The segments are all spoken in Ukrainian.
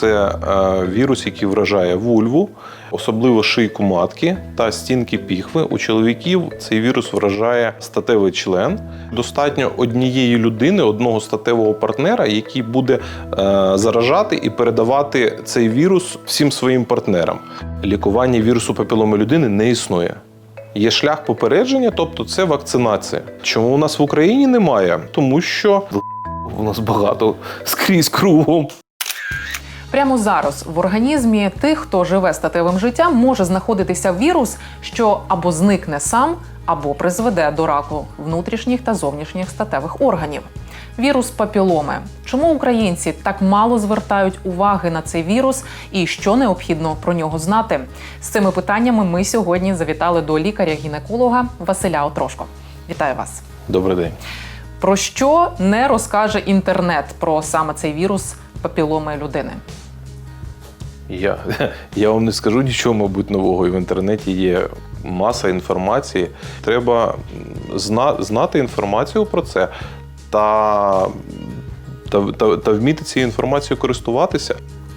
це е, вірус, який вражає вульву, особливо шийку матки та стінки піхви. У чоловіків цей вірус вражає статевий член. Достатньо однієї людини, одного статевого партнера, який буде е, заражати і передавати цей вірус всім своїм партнерам. Лікування вірусу папіломи людини не існує. Є шлях попередження, тобто це вакцинація. Чому у нас в Україні немає? Тому що у нас багато скрізь кругом. Прямо зараз в організмі тих, хто живе статевим життям, може знаходитися вірус, що або зникне сам, або призведе до раку внутрішніх та зовнішніх статевих органів. Вірус папіломи. Чому українці так мало звертають уваги на цей вірус і що необхідно про нього знати? З цими питаннями ми сьогодні завітали до лікаря-гінеколога Василя Отрошко. Вітаю вас! Добрий день. Про що не розкаже інтернет про саме цей вірус папіломи людини? Я, я вам не скажу нічого, мабуть, нового. І в інтернеті є маса інформації. Треба зна, знати інформацію про це та, та, та, та вміти цією інформацією користуватися.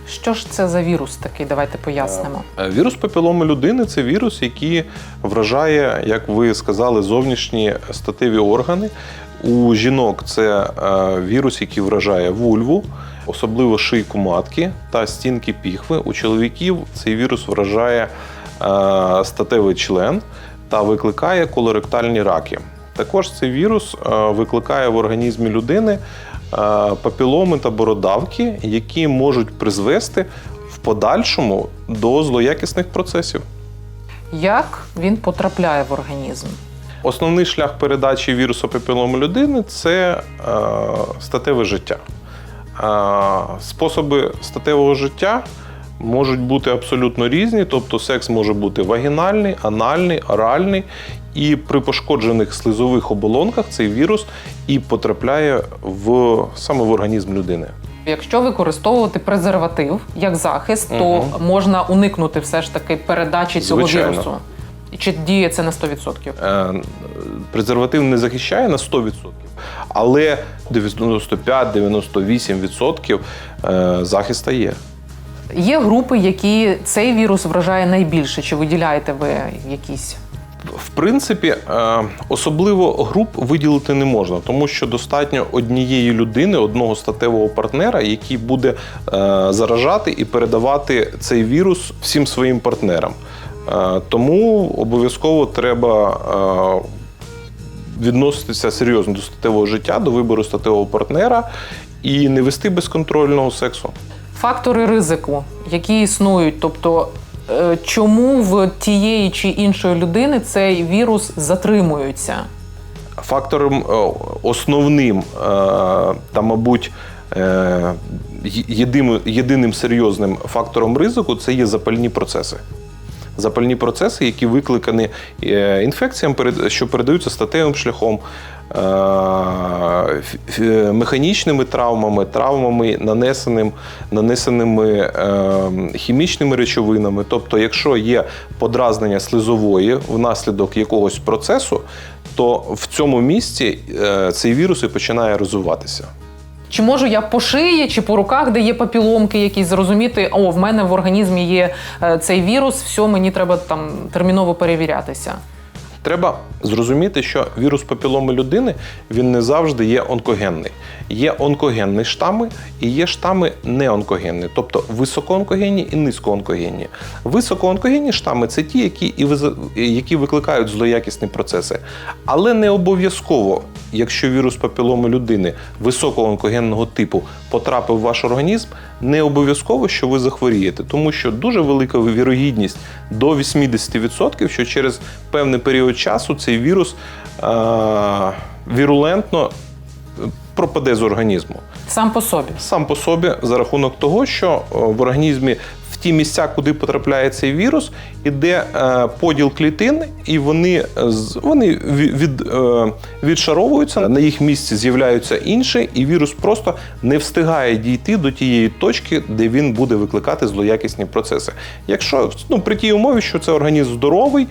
Що ж це за вірус такий? Давайте пояснимо. Е, Вірус папіломи людини це вірус, який вражає, як ви сказали, зовнішні статеві органи. У жінок це е, вірус, який вражає вульву, особливо шийку матки та стінки піхви. У чоловіків цей вірус вражає е, статевий член та викликає колоректальні раки. Також цей вірус е, викликає в організмі людини е, папіломи та бородавки, які можуть призвести в подальшому до злоякісних процесів. Як він потрапляє в організм? Основний шлях передачі вірусу папіломи людини це статеве життя. Е, способи статевого життя можуть бути абсолютно різні, тобто секс може бути вагінальний, анальний, оральний, і при пошкоджених слизових оболонках цей вірус і потрапляє в саме в організм людини. Якщо використовувати презерватив як захист, то можна уникнути все ж таки передачі цього Звичайно. вірусу. Чи діє це на 100%? Е, презерватив не захищає на 100%, але 95-98% е, захиста є. Є групи, які цей вірус вражає найбільше. Чи виділяєте ви якісь? В принципі, е, особливо груп виділити не можна, тому що достатньо однієї людини, одного статевого партнера, який буде е, заражати і передавати цей вірус всім своїм партнерам. Тому обов'язково треба відноситися серйозно до статевого життя, до вибору статевого партнера і не вести безконтрольного сексу. Фактори ризику, які існують, тобто е, чому в тієї чи іншої людини цей вірус затримується? Фактором е, основним е, та, мабуть, єдиним серйозним фактором ризику це є запальні процеси. Запальні процеси, які викликані е, інфекціями, перед- що передаються статевим шляхом, е, механічними травмами, травмами, нанесеним, нанесеними е, хімічними речовинами. Тобто, якщо є подразнення слизової внаслідок якогось процесу, то в цьому місці цей вірус і починає розвиватися. Чи можу я по шиї чи по руках, де є папіломки, якісь зрозуміти, о, в мене в організмі є е, цей вірус, все, мені треба там терміново перевірятися. Треба зрозуміти, що вірус папіломи людини він не завжди є онкогенний. Є онкогенні штами і є штами неонкогенні, тобто високоонкогенні і низькоонкогенні. Високоонкогенні штами це ті, які, і які викликають злоякісні процеси. Але не обов'язково, якщо вірус папіломи людини високоонкогенного типу потрапив в ваш організм, не обов'язково, що ви захворієте, тому що дуже велика вірогідність до 80%, що через певний період часу цей вірус е- вірулентно е, пропаде з організму. Сам по собі. Сам по собі за рахунок того, що е, в організмі в ті місця, куди потрапляє цей вірус, іде е, поділ клітин, і вони, вони ві- від, е, відшаровуються, на їх місці з'являються інші, і вірус просто не встигає дійти до тієї точки, де він буде викликати злоякісні процеси. Якщо ну, при тій умові, що це організм здоровий.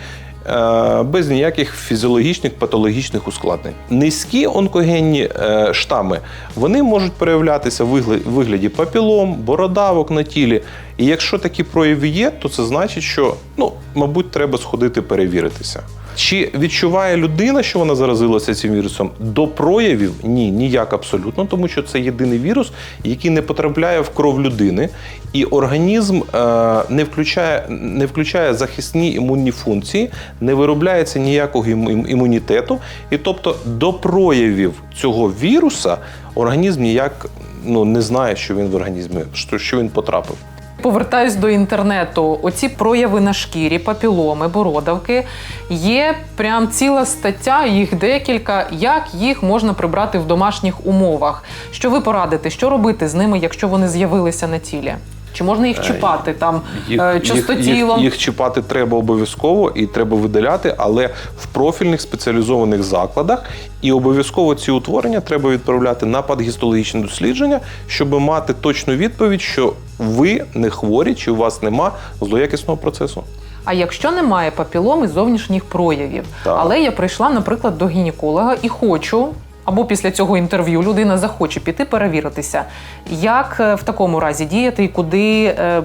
Е, без ніяких фізіологічних патологічних ускладнень. Низькі онкогенні е, штами вони можуть проявлятися в вигляді папілом, бородавок на тілі. І якщо такі прояви є, то це значить, що ну, мабуть, треба сходити перевіритися. Чи відчуває людина, що вона заразилася цим вірусом? До проявів ні, ніяк абсолютно, тому що це єдиний вірус, який не потрапляє в кров людини, і організм е, не включає, не включає захисні імунні функції, не виробляється ніякого ім- ім- імунітету. І тобто до проявів цього віруса організм ніяк ну, не знає, що він в організмі, що він потрапив. Повертаюсь до інтернету. Оці прояви на шкірі, папіломи, бородавки. Є прям ціла стаття, їх декілька. Як їх можна прибрати в домашніх умовах? Що ви порадите? Що робити з ними, якщо вони з'явилися на тілі? Чи можна їх чіпати там е, чистотілом? їх, їх чіпати треба обов'язково і треба видаляти, але в профільних спеціалізованих закладах. І обов'язково ці утворення треба відправляти на патгістологічне дослідження, щоб мати точну відповідь, що ви не хворі чи у вас нема злоякісного процесу. А якщо немає папілом і зовнішніх проявів, Так. але я прийшла, наприклад, до гінеколога і хочу. Або після цього інтерв'ю людина захоче піти перевіритися, як е, в такому разі діяти і куди, е,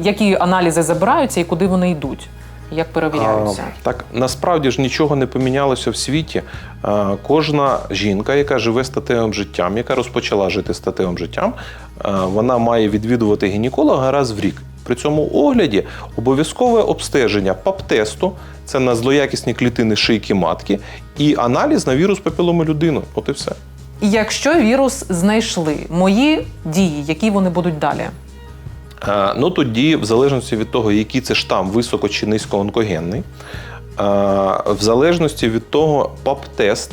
які аналізи забираються і куди вони йдуть, як перевіряються. А, так насправді ж нічого не помінялося в світі. А, кожна жінка, яка живе статевим життям, яка розпочала жити статевим життям, а, вона має відвідувати гінеколога раз в рік. При цьому огляді обов'язкове обстеження ПАП-тесту, це на злоякісні клітини шийки матки, і аналіз на вірус папіломи людини. От і все. Якщо вірус знайшли, мої дії, які вони будуть далі? Е, Ну тоді, в залежності від того, який це штам високо чи низькоонкогенний, е, в залежності від того, ПАП-тест.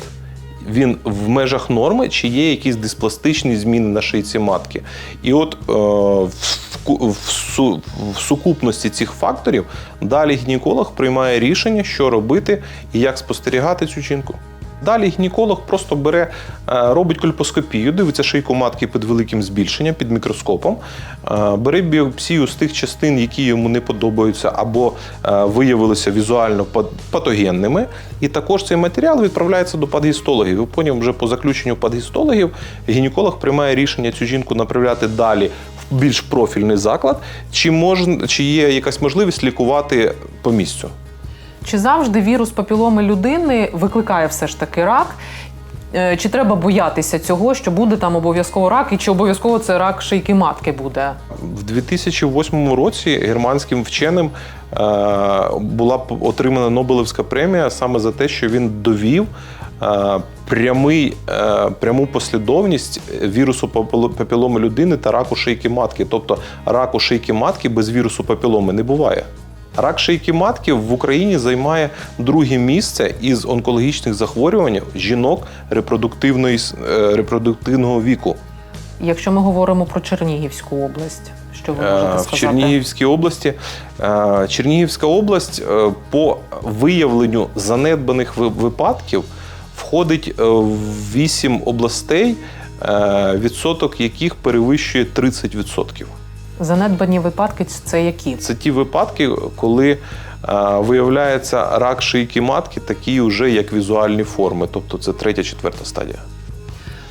Він в межах норми, чи є якісь диспластичні зміни на шийці матки. І от е, в, в, су, в сукупності цих факторів далі гінеколог приймає рішення, що робити і як спостерігати цю жінку. Далі гінеколог просто бере, е, робить кольпоскопію, дивиться шийку матки під великим збільшенням, під мікроскопом, е, бере біопсію з тих частин, які йому не подобаються, або е, виявилися візуально пат- патогенними. І також цей матеріал відправляється до падгістологів. І потім вже по заключенню падгістологів гінеколог приймає рішення цю жінку направляти далі більш профільний заклад, чи можна, чи є якась можливість лікувати по місцю. Чи завжди вірус папіломи людини викликає все ж таки рак? Е, Чи треба боятися цього, що буде там обов'язково рак, і чи обов'язково це рак шийки матки буде? В 2008 році германським вченим е, була отримана Нобелевська премія саме за те, що він довів е, прямий, е, пряму послідовність вірусу папіло- папіломи людини та раку шийки матки. Тобто раку шийки матки без вірусу папіломи не буває. Рак шийки матки в Україні займає друге місце із онкологічних захворювань жінок репродуктивної е, репродуктивного віку. Якщо ми говоримо про Чернігівську область, що ви можете Е, в сказати? Чернігівській області. Чернігівська область по виявленню занедбаних випадків входить е, в вісім областей, е, відсоток яких перевищує 30%. Занедбані випадки це які? Це ті випадки, коли е, виявляється рак шийки матки, такі вже як візуальні форми, тобто це третя, четверта стадія.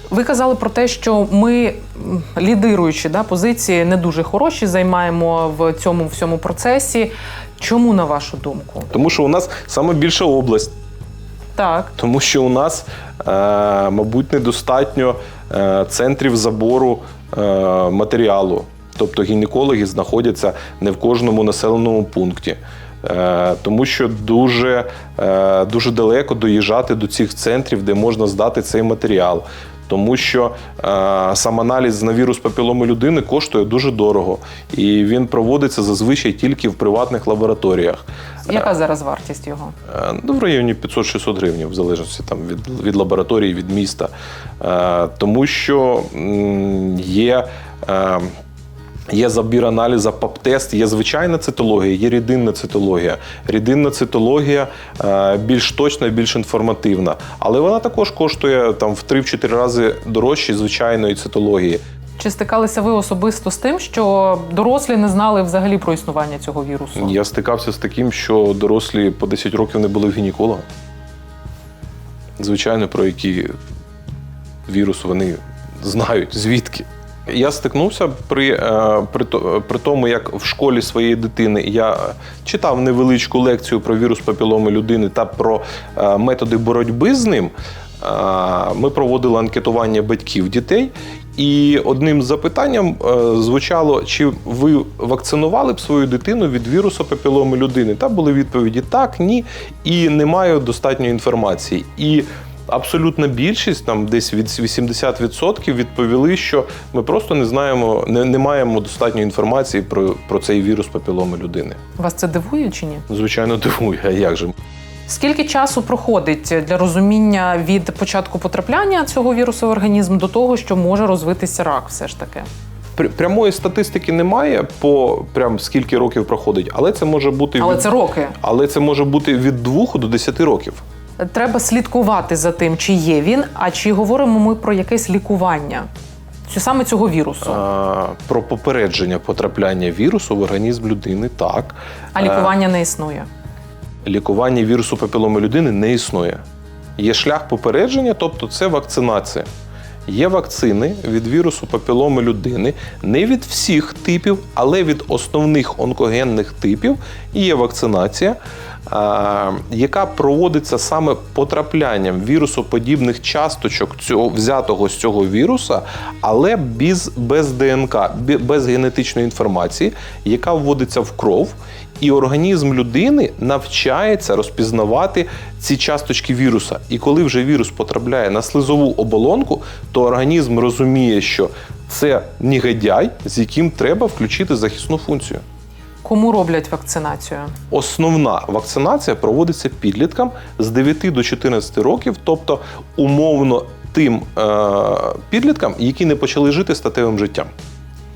Ви казали про те, що ми, м, лідируючи да, позиції, не дуже хороші, займаємо в цьому всьому процесі. Чому, на вашу думку? Тому що у нас саме більша область. Так, Тому що у нас, е, мабуть, недостатньо е, центрів забору е, матеріалу. Тобто гінекологи знаходяться не в кожному населеному пункті. Тому що дуже, дуже далеко доїжджати до цих центрів, де можна здати цей матеріал. Тому що е, сам аналіз на вірус папіломи людини коштує дуже дорого, і він проводиться зазвичай тільки в приватних лабораторіях. яка зараз вартість його? Е, Ну, в районі 500-600 гривень, в залежності там, від, від лабораторії, від міста. Е, Тому що м, є. е, Є забір аналіза ПАП-тест, є звичайна цитологія, є рідинна цитологія. Рідинна цитологія е, більш точна, більш інформативна, але вона також коштує там в 3-4 рази дорожче звичайної цитології. Чи стикалися ви особисто з тим, що дорослі не знали взагалі про існування цього вірусу? Я стикався з таким, що дорослі по 10 років не були в гінеколога. Звичайно, про які вірус вони знають, звідки. Я стикнувся при, е, при, при тому, як в школі своєї дитини я читав невеличку лекцію про вірус папіломи людини та про е, методи боротьби з ним. Е, Ми проводили анкетування батьків дітей, і одним з запитанням звучало, чи ви вакцинували б свою дитину від вірусу папіломи людини? Та були відповіді так, ні, і немає достатньої інформації. І абсолютна більшість, там десь від 80% відповіли, що ми просто не знаємо, не, не маємо достатньої інформації про, про цей вірус папіломи людини. Вас це дивує чи ні? Звичайно, дивує, а як же? Скільки часу проходить для розуміння від початку потрапляння цього вірусу в організм до того, що може розвитися рак, все ж таки? Пр- Прямої статистики немає по прям скільки років проходить, але це може бути Але від, це роки. але це може бути від 2 до 10 років. Треба слідкувати за тим, чи є він, а чи говоримо ми про якесь лікування саме цього вірусу. А, про попередження потрапляння вірусу в організм людини так. А Е, лікування не існує. лікування вірусу папіломи людини не існує. Є шлях попередження, тобто це вакцинація. Є вакцини від вірусу папіломи людини не від всіх типів, але від основних онкогенних типів. І є вакцинація, яка проводиться саме потраплянням вірусоподібних часточок цього взятого з цього віруса, але без, без ДНК, без генетичної інформації, яка вводиться в кров. І організм людини навчається розпізнавати ці часточки віруса. І коли вже вірус потрапляє на слизову оболонку, то організм розуміє, що це негодяй, з яким треба включити захисну функцію. Кому роблять вакцинацію? Основна вакцинація проводиться підліткам з 9 до 14 років, тобто умовно тим е- підліткам, які не почали жити статевим життям.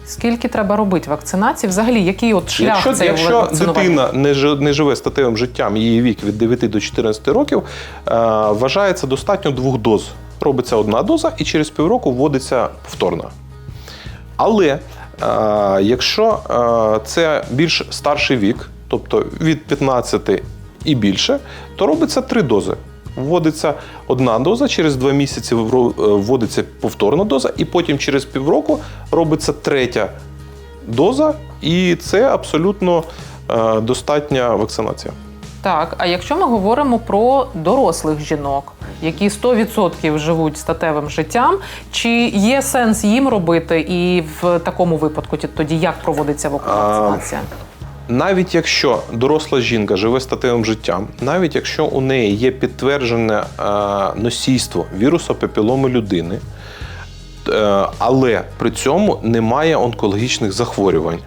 Скільки треба робити вакцинації? Взагалі, який от шлях Якщо, цей якщо дитина не, жи- не живе статевим життям, її вік від 9 до 14 років, е, вважається достатньо двох доз. Робиться одна доза і через півроку вводиться повторна. Але якщо е, це більш старший вік, тобто від 15 і більше, то робиться три дози. Вводиться одна доза, через два місяці е, вводиться повторна доза, і потім через півроку робиться третя доза, і це абсолютно е, достатня вакцинація. Так, а якщо ми говоримо про дорослих жінок, які 100% живуть статевим життям, чи є сенс їм робити, і в такому випадку тоді як проводиться вакцинація? Навіть якщо доросла жінка живе статевим життям, навіть якщо у неї є підтверджене е, носійство вірусу папіломи людини, е, але при цьому немає онкологічних захворювань,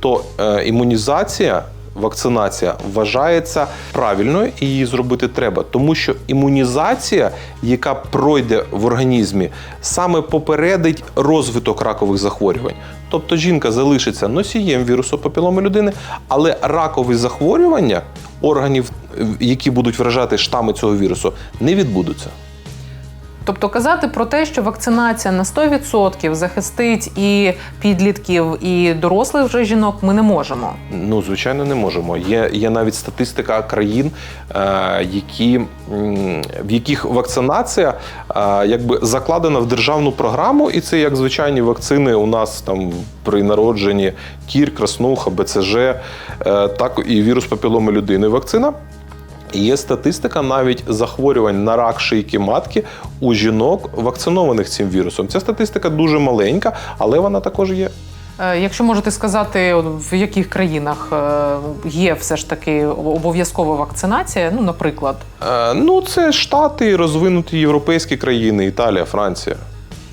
то е, імунізація, вакцинація вважається правильною і її зробити треба, тому що імунізація, яка пройде в організмі, саме попередить розвиток ракових захворювань. Тобто жінка залишиться носієм вірусу папіломи людини, але ракові захворювання органів, які будуть вражати штами цього вірусу, не відбудуться. Тобто казати про те, що вакцинація на 100% захистить і підлітків, і дорослих вже жінок, ми не можемо. Ну, звичайно, не можемо. Є, є навіть статистика країн, е, які, в яких вакцинація е, якби закладена в державну програму, і це як звичайні вакцини у нас там при народженні кір, краснуха, БЦЖ, е, так і вірус папіломи людини. Вакцина. Є статистика навіть захворювань на рак шийки матки у жінок, вакцинованих цим вірусом. Ця статистика дуже маленька, але вона також є. Е, Якщо можете сказати, в яких країнах е, є все ж таки обов'язкова вакцинація, ну, наприклад, Е, Ну, це Штати, розвинуті європейські країни, Італія, Франція.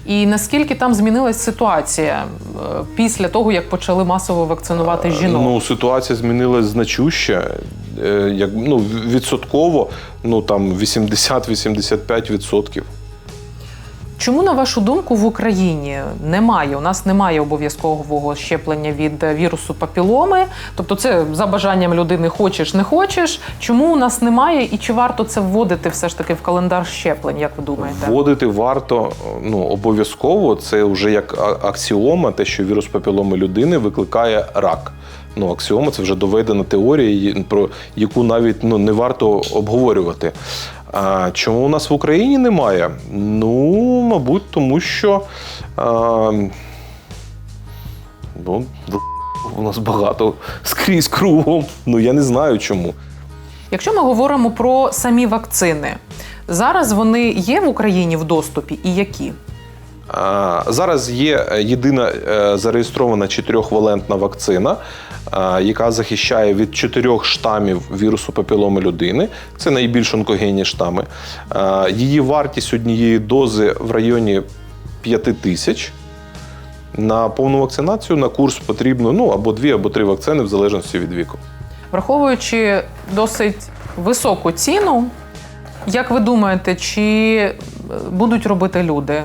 і наскільки там змінилась ситуація після того, як почали масово вакцинувати жінок? Ну, ситуація змінилась значуще. Е, Як, ну, відсотково, ну там 80-85%. Чому, на вашу думку, в Україні немає? У нас немає обов'язкового щеплення від вірусу папіломи. Тобто, це за бажанням людини хочеш, не хочеш. Чому у нас немає і чи варто це вводити все ж таки в календар щеплень? Як ви думаєте? Вводити варто ну, обов'язково. Це вже як аксіома, те, що вірус папіломи людини викликає рак. Ну, аксіома це вже доведена теорія, про яку навіть ну, не варто обговорювати. А чому у нас в Україні немає? Ну, мабуть, тому що а, ну, у нас багато скрізь кругом. Ну я не знаю чому. Якщо ми говоримо про самі вакцини, зараз вони є в Україні в доступі і які? Зараз є е, єдина е, зареєстрована чотирьохвалентна вакцина, яка захищає від чотирьох штамів вірусу папіломи людини. Це найбільш онкогенні штами. Е, Її вартість однієї дози в районі 5 тисяч. На повну вакцинацію на курс потрібно ну, або дві, або три вакцини, в залежності від віку. Враховуючи досить високу ціну, як ви думаєте, чи е, будуть робити люди?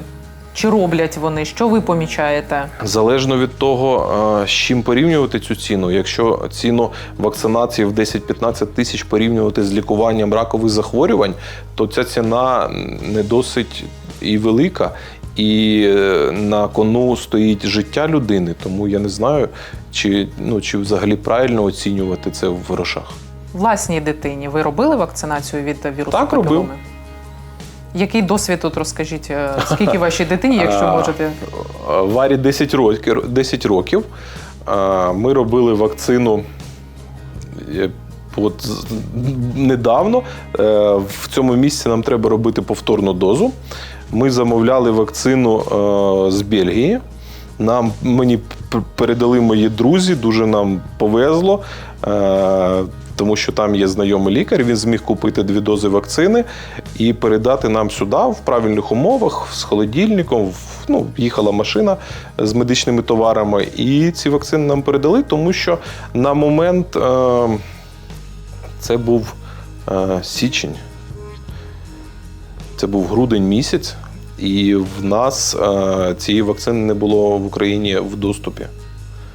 Чи роблять вони? Що ви помічаєте? Залежно від того, е, з чим порівнювати цю ціну. Якщо ціну вакцинації в 10-15 тисяч порівнювати з лікуванням ракових захворювань, то ця ціна не досить і велика. І е, на кону стоїть життя людини, тому я не знаю, чи, ну, чи взагалі правильно оцінювати це в грошах. Власній дитині ви робили вакцинацію від вірусу Так, робив. Який досвід тут розкажіть? е, Скільки вашій дитині, якщо можете? Варі 10 років. 10 років. Ми робили вакцину е, от недавно. Е, В цьому місці нам треба робити повторну дозу. Ми замовляли вакцину е, з Бельгії. Нам мені передали мої друзі, дуже нам повезло. Тому що там є знайомий лікар, він зміг купити дві дози вакцини і передати нам сюди в правильних умовах з холодильником. Ну, їхала машина з медичними товарами, і ці вакцини нам передали, тому що на момент е, це був е, січень, це був грудень місяць, і в нас е, цієї вакцини не було в Україні в доступі.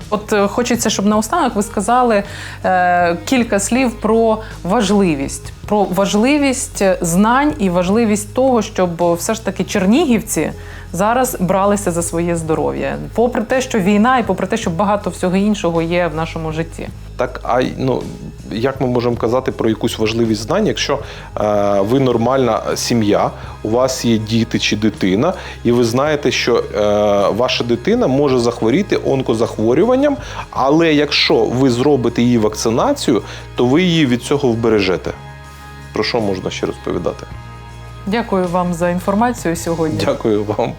От е, хочеться, щоб наостанок ви сказали е, кілька слів про важливість, про важливість знань і важливість того, щоб все ж таки чернігівці зараз бралися за своє здоров'я, попри те, що війна, і попри те, що багато всього іншого є в нашому житті. Так, а ну як ми можемо казати про якусь важливість знань, якщо е, ви нормальна сім'я, у вас є діти чи дитина, і ви знаєте, що е, ваша дитина може захворіти онкозахворюванням, але якщо ви зробите її вакцинацію, то ви її від цього вбережете. Про що можна ще розповідати? Дякую вам за інформацію сьогодні. Дякую вам.